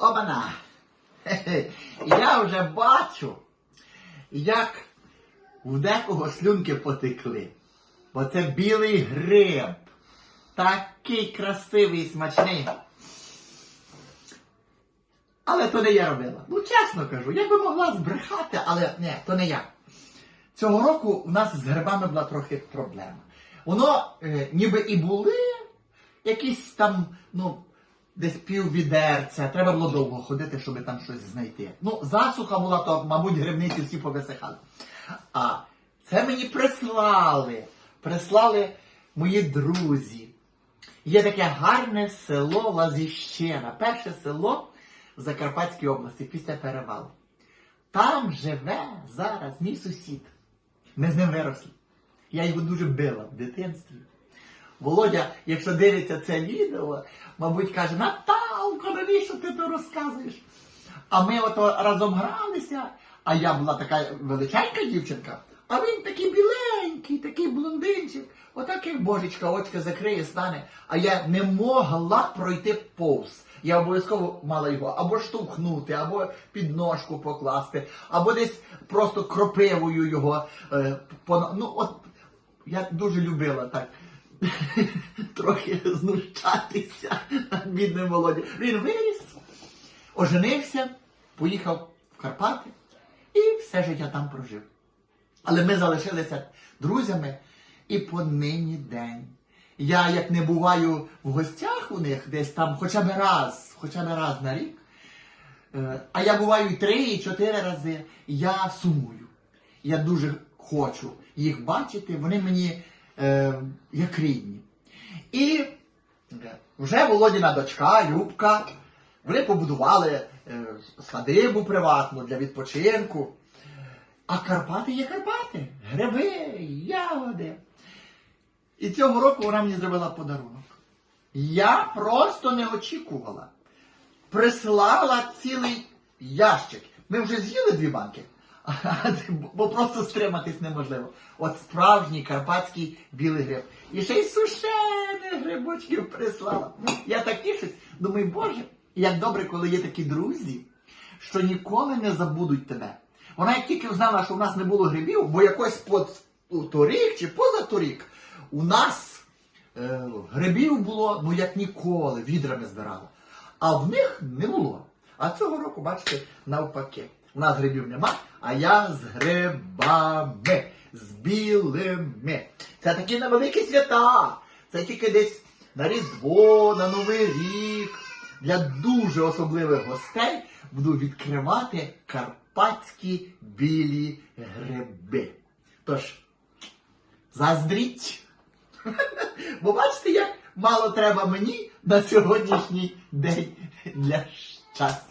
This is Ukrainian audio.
Обана! Я вже бачу, як в декого слюнки потекли. Бо це білий гриб. Такий красивий і смачний. Але то не я робила. Ну, чесно кажу, я би могла збрехати, але ні, то не я. Цього року у нас з грибами була трохи проблема. Воно е, ніби і були якісь там, ну, десь пів відерця, треба було довго ходити, щоб там щось знайти. Ну, засуха була, то, мабуть, грибниці всі повисихали. А це мені прислали. Прислали мої друзі. Є таке гарне село Лазіщина. Перше село в Закарпатській області після перевалу. Там живе зараз мій сусід. Ми з ним виросли. Я його дуже била в дитинстві. Володя, якщо дивиться це відео, мабуть, каже, Наталко, навіщо ти то розказуєш? А ми ото разом гралися, а я була така величенька дівчинка, а він такий біленький, такий блондинчик, отак як божечка очка закриє, стане. А я не могла пройти повз. Я обов'язково мала його або штовхнути, або під ножку покласти, або десь просто кропивою його. Е, ну, от я дуже любила так. Трохи знущатися над бідним Володю. Він виріс, оженився, поїхав в Карпати і все життя там прожив. Але ми залишилися друзями і по нині день. Я як не буваю в гостях у них десь там хоча б раз, хоча б раз на рік. е, А я буваю і три, і чотири рази. Я сумую. Я дуже хочу їх бачити, вони мені е, як рідні. І вже Володіна дочка, Любка, вони побудували е, садибу приватну для відпочинку. А Карпати є Карпати, гриби, ягоди. І цього року вона мені зробила подарунок. Я просто не очікувала. Прислала цілий ящик. Ми вже з'їли дві банки, бо просто стриматись неможливо. От справжній карпатський білий гриб. І ще й сушених грибочків прислала. Я так тішусь, думаю, Боже, як добре, коли є такі друзі, що ніколи не забудуть тебе. Вона як тільки знала, що в нас не було грибів, бо якось по торік чи позаторік у нас е, грибів було, ну як ніколи, відрами збирали. А в них не було. А цього року, бачите, навпаки. У нас грибів нема, а я з грибами, з білими. Це такі невеликі свята. Це тільки десь на Різдво, на Новий рік. Для дуже особливих гостей буду відкривати карпатські білі гриби. Тож, заздріть! Бо бачите, як мало треба мені на сьогоднішній день для щастя.